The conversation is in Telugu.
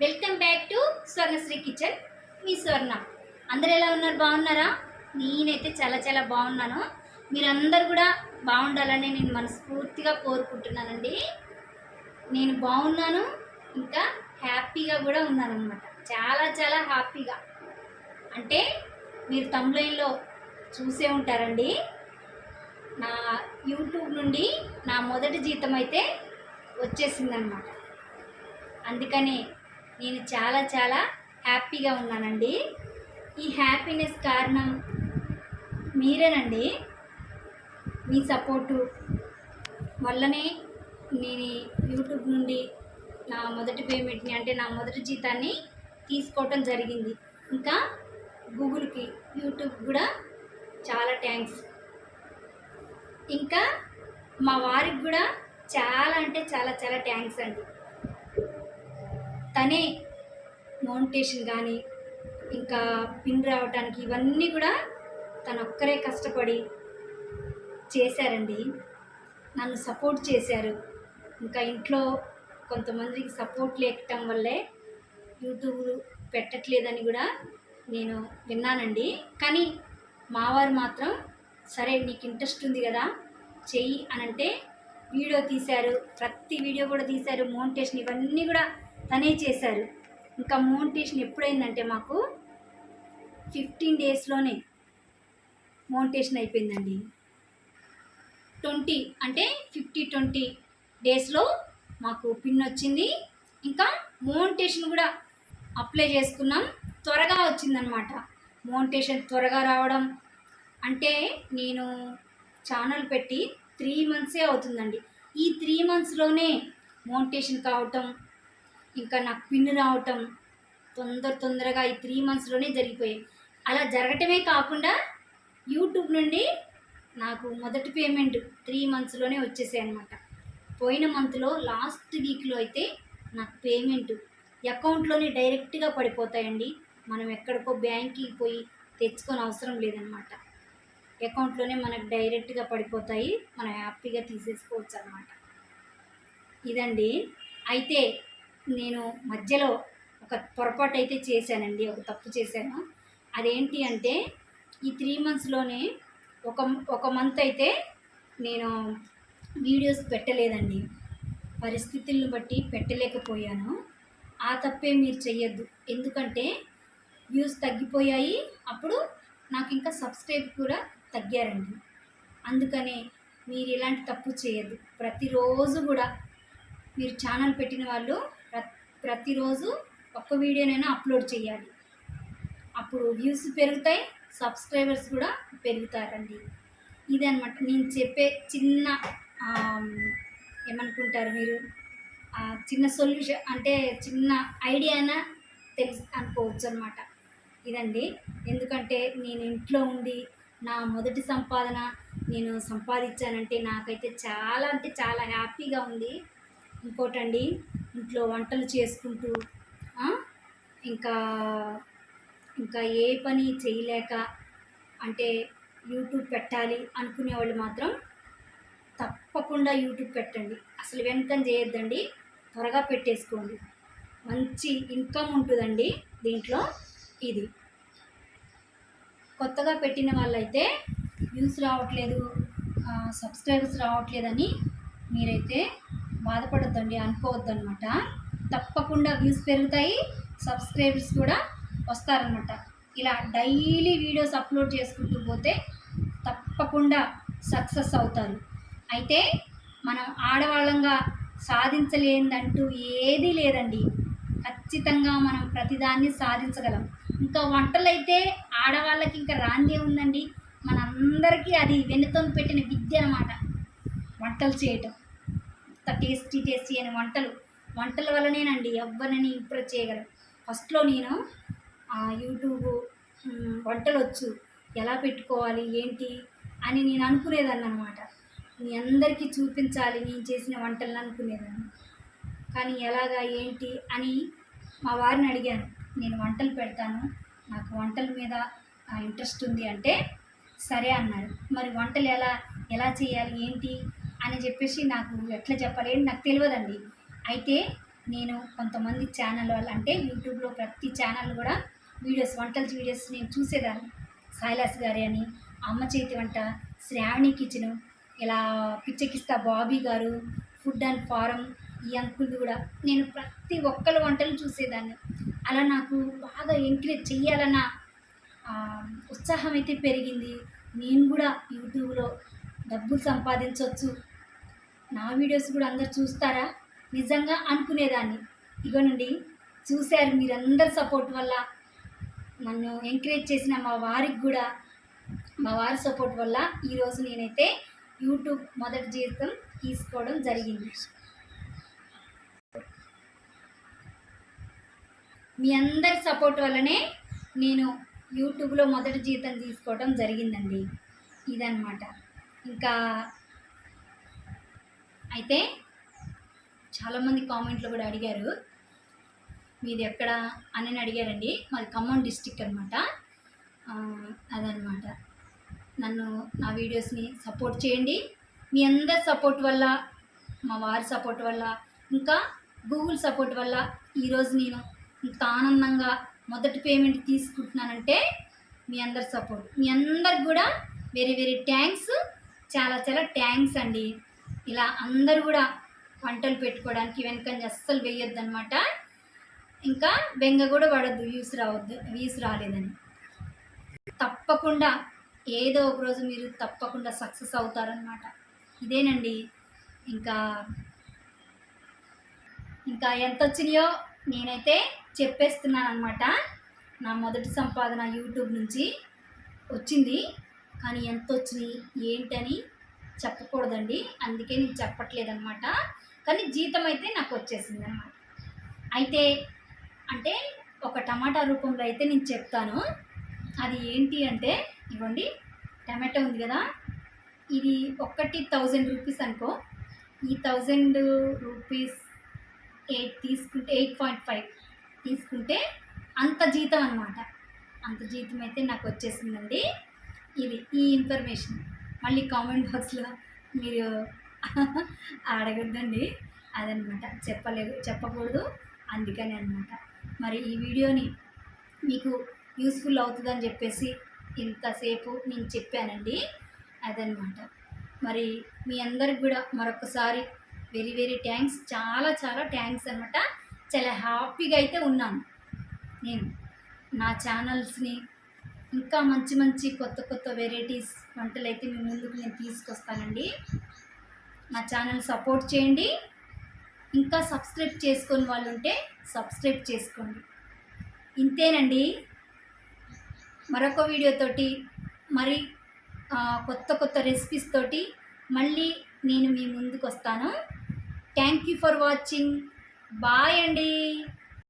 Welcome back to Swarnasri kitchen. మీ స్వర్ణ. అందరు ఎలా ఉన్నారు? బాగున్నారా? నేనైతే చాలా చాలా బాగున్నాను. మీరందరూ కూడా బాగుండాలని నేను మనస్ఫూర్తిగా కోరుకుంటున్నానండి. నేను బాగున్నాను ఇంకా హ్యాపీగా కూడా ఉన్నాను అనమాట చాలా చాలా హ్యాపీగా. అంటే మీరు తమ్లైన్లో చూసే ఉంటారండి. నా యూట్యూబ్ నుండి నా మొదటి జీతం అయితే వచ్చేసిందనమాట అందుకనే నేను చాలా చాలా హ్యాపీగా ఉన్నానండి. ఈ హ్యాపీనెస్ కారణం మీరేనండి. మీ సపోర్టు వల్లనే నేను యూట్యూబ్ నుండి నా మొదటి పేమెంట్ని అంటే నా మొదటి జీతాన్ని తీసుకోవటం జరిగింది. ఇంకా గూగుల్కి యూట్యూబ్ కూడా చాలా థ్యాంక్స్. ఇంకా మా వారికి కూడా చాలా అంటే చాలా చాలా థ్యాంక్స్ అండి. అలానే మౌంటేషన్ కానీ ఇంకా పిన్ రావడానికి ఇవన్నీ కూడా తను ఒక్కరే కష్టపడి చేశారండి. నన్ను సపోర్ట్ చేశారు. ఇంకా ఇంట్లో కొంతమందికి సపోర్ట్ లేకటం వల్లే యూట్యూబ్ పెట్టట్లేదని కూడా నేను విన్నానండి. కానీ మావారు మాత్రం సరే నీకు ఇంట్రెస్ట్ ఉంది కదా చెయ్యి అని అంటే వీడియో తీశారు ప్రతి వీడియో కూడా తీశారు మోంటేషన్ ఇవన్నీ కూడా తనే చేశారు. ఇంకా మోనిటేషన్ ఎప్పుడైందంటే మాకు ఫిఫ్టీన్ డేస్లోనే మౌంటేషన్ అయిపోయిందండి. ట్వంటీ అంటే ఫిఫ్టీ ట్వంటీ డేస్లో మాకు పిన్ వచ్చింది. ఇంకా మోనిటేషన్ కూడా అప్లై చేసుకున్నాం. త్వరగా వచ్చిందనమాట మోనిటేషన్ త్వరగా రావడం అంటే నేను ఛానల్ పెట్టి త్రీ మంత్సే అవుతుందండి. ఈ త్రీ మంత్స్లోనే మోనిటేషన్ కావటం ఇంకా నాకు పిన్ రావటం తొందర తొందరగా ఈ త్రీ మంత్స్లోనే జరిగిపోయాయి. అలా జరగటమే కాకుండా యూట్యూబ్ నుండి నాకు మొదటి పేమెంట్ త్రీ మంత్స్లోనే వచ్చేసాయి అనమాట పోయిన మంత్లో లాస్ట్ వీక్లో అయితే నాకు పేమెంట్ అకౌంట్లోనే డైరెక్ట్గా పడిపోతాయండి. మనం ఎక్కడికో బ్యాంక్కి పోయి తెచ్చుకొని అవసరం లేదనమాట అకౌంట్లోనే మనకు డైరెక్ట్గా పడిపోతాయి. మనం హ్యాపీగా తీసేసుకోవచ్చు అనమాట ఇదండి. అయితే నేను మధ్యలో ఒక పొరపాటు అయితే చేశానండి ఒక తప్పు చేశాను. అదేంటి అంటే ఈ త్రీ మంత్స్లోనే ఒక ఒక మంత్ అయితే నేను వీడియోస్ పెట్టలేదండి. పరిస్థితులను బట్టి పెట్టలేకపోయాను. ఆ తప్పే మీరు చెయ్యొద్దు. ఎందుకంటే వ్యూస్ తగ్గిపోయాయి. అప్పుడు నాకు ఇంకా సబ్స్క్రైబ్ కూడా తగ్గారండి. అందుకనే మీరు ఇలాంటి తప్పు చేయొద్దు. ప్రతిరోజు కూడా మీరు ఛానల్ పెట్టిన వాళ్ళు ప్రతిరోజు ఒక్క వీడియోనైనా అప్లోడ్ చేయాలి. అప్పుడు వ్యూస్ పెరుగుతాయి సబ్స్క్రైబర్స్ కూడా పెరుగుతారండి. ఇదనమాట నేను చెప్పే చిన్న ఏమనుకుంటారు మీరు? చిన్న సొల్యూషన్ అంటే చిన్న ఐడియానా తెలుసు అనుకోవచ్చు అనమాట ఇదండి. ఎందుకంటే నేను ఇంట్లో ఉండి నా మొదటి సంపాదన నేను సంపాదించానంటే నాకైతే చాలా అంటే చాలా హ్యాపీగా ఉంది. ఇంకోటండి ఇంట్లో వంటలు చేసుకుంటూ ఇంకా ఇంకా ఏ పని చేయలేక అంటే యూట్యూబ్ పెట్టాలి అనుకునే వాళ్ళు మాత్రం తప్పకుండా యూట్యూబ్ పెట్టండి. అసలు వెనకం చేయొద్దండి త్వరగా పెట్టేసుకోండి. మంచి ఇన్కమ్ ఉంటుందండి దీంట్లో ఇది. కొత్తగా పెట్టిన వాళ్ళైతే వ్యూస్ రావట్లేదు సబ్స్క్రైబర్స్ రావట్లేదని మీరైతే బాధపడొద్దండి అనుకోవద్దనమాట తప్పకుండా వ్యూస్ పెరుగుతాయి సబ్స్క్రైబర్స్ కూడా వస్తారనమాట ఇలా డైలీ వీడియోస్ అప్లోడ్ చేసుకుంటూ పోతే తప్పకుండా సక్సెస్ అవుతారు. అయితే మనం ఆడవాళ్ళంగా సాధించలేదంటూ ఏదీ లేదండి. ఖచ్చితంగా మనం ప్రతిదాన్ని సాధించగలం. ఇంకా వంటలైతే ఆడవాళ్ళకి ఇంకా రాందే ఉందండి. మనందరికీ అది వెన్నుతో పెట్టిన విద్య అనమాట వంటలు చేయటం. అంత టేస్టీ టేస్టీ అని వంటలు. వంటల వల్లనేనండి ఎవ్వరిని ఇంప్రెస్ చేయగలరు ఫస్ట్లో నేను ఆ యూట్యూబ్ వంటలు వచ్చు ఎలా పెట్టుకోవాలి ఏంటి అని నేను అనుకునేదాన్ని అనమాట మీ అందరికీ చూపించాలి నేను చేసిన వంటలను అనుకునేదాన్ని. కానీ ఎలాగా ఏంటి అని మా వారిని అడిగాను. నేను వంటలు పెడతాను నాకు వంటల మీద ఇంట్రెస్ట్ ఉంది అంటే సరే అన్నారు. మరి వంటలు ఎలా ఎలా చేయాలి ఏంటి అని చెప్పేసి నాకు ఎట్లా చెప్పలేదు నాకు తెలియదండి అయితే నేను కొంతమంది ఛానల్ వాళ్ళు అంటే యూట్యూబ్లో ప్రతి ఛానల్ కూడా వీడియోస్ వంటల వీడియోస్ నేను చూసేదాన్ని. సైలాస్ గారి అని అమ్మ చేతి వంట శ్రావణి కిచెను ఇలా పిచ్చకిస్తా బాబీ గారు ఫుడ్ అండ్ ఫారం ఈ అంకుల్ కూడా. నేను ప్రతి ఒక్కరి వంటలు చూసేదాన్ని. అలా నాకు బాగా ఎంకరేజ్ చెయ్యాలన్న ఉత్సాహం అయితే పెరిగింది. నేను కూడా యూట్యూబ్లో డబ్బులు సంపాదించవచ్చు నా వీడియోస్ కూడా అందరు చూస్తారా? నిజంగా అనుకునేదాన్ని. ఇగోనండి చూశారు మీరందరి సపోర్ట్ వల్ల నన్ను ఎంకరేజ్ చేసిన మా వారికి కూడా మా వారి సపోర్ట్ వల్ల ఈరోజు నేనైతే యూట్యూబ్ మొదటి జీవితం తీసుకోవడం జరిగింది. మీ అందరి సపోర్ట్ వల్లనే నేను యూట్యూబ్లో మొదటి జీతం తీసుకోవడం జరిగిందండి. ఇదన్నమాట. ఇంకా అయితే చాలామంది కామెంట్లు కూడా అడిగారు. మీది ఎక్కడ అని అడిగారండి. మాది ఖమ్మం డిస్టిక్ అనమాట అదనమాట నన్ను నా వీడియోస్ని సపోర్ట్ చేయండి. మీ అందరి సపోర్ట్ వల్ల మా వారి సపోర్ట్ వల్ల ఇంకా గూగుల్ సపోర్ట్ వల్ల ఈరోజు నేను ఇంత ఆనందంగా మొదటి పేమెంట్ తీసుకుంటున్నానంటే మీ అందరి సపోర్ట్. మీ అందరికి కూడా వెరీ వెరీ థ్యాంక్స్. చాలా చాలా థ్యాంక్స్ అండి. ఇలా అందరు కూడా వంటలు పెట్టుకోవడానికి వెనకని అస్సలు వేయొద్దు అనమాట ఇంకా బెంగ కూడా పడద్దు వ్యూస్ రావద్దు వ్యూస్ రాలేదని. తప్పకుండా ఏదో ఒక రోజు మీరు తప్పకుండా సక్సెస్ అవుతారనమాట ఇదేనండి. ఇంకా ఇంకా ఎంత వచ్చినాయో నేనైతే చెప్పేస్తున్నాను అనమాట నా మొదటి సంపాదన యూట్యూబ్ నుంచి వచ్చింది. కానీ ఎంత వచ్చినాయి ఏంటని చెప్పకూడదండి. అందుకే నేను చెప్పట్లేదనమాట కానీ జీతం అయితే నాకు వచ్చేసింది అనమాట అయితే అంటే ఒక టమాటా రూపంలో అయితే నేను చెప్తాను. అది ఏంటి అంటే ఇవ్వండి టమాటో ఉంది కదా ఇది ఒక్కటి థౌజండ్ రూపీస్ అనుకో. ఈ థౌజండ్ రూపీస్ ఎయిట్ తీసుకుంటే ఎయిట్ పాయింట్ ఫైవ్ తీసుకుంటే అంత జీతం అనమాట అంత జీతం అయితే నాకు వచ్చేసిందండి. ఇది ఈ ఇన్ఫర్మేషన్. మళ్ళీ కామెంట్ బాక్స్లో మీరు అడగద్దండి. అదనమాట. చెప్పలేదు చెప్పకూడదు. అందుకని అనమాట మరి ఈ వీడియోని మీకు యూస్ఫుల్ అవుతుందని చెప్పేసి ఇంతసేపు నేను చెప్పానండి. అదనమాట. మరి మీ అందరికి కూడా మరొకసారి వెరీ వెరీ థ్యాంక్స్. చాలా చాలా థ్యాంక్స్ అనమాట చాలా హ్యాపీగా అయితే ఉన్నాను నేను. నా ఛానల్స్ని ఇంకా మంచి మంచి కొత్త కొత్త వెరైటీస్ వంటలు అయితే మీ ముందుకు నేను తీసుకొస్తానండి. నా ఛానల్ సపోర్ట్ చేయండి. ఇంకా సబ్స్క్రైబ్ చేసుకొని వాళ్ళు ఉంటే సబ్స్క్రైబ్ చేసుకోండి. ఇంతేనండి. మరొక వీడియోతోటి మరి కొత్త కొత్త రెసిపీస్ తోటి మళ్ళీ నేను మీ ముందుకు వస్తాను thank you for watching bye అండి.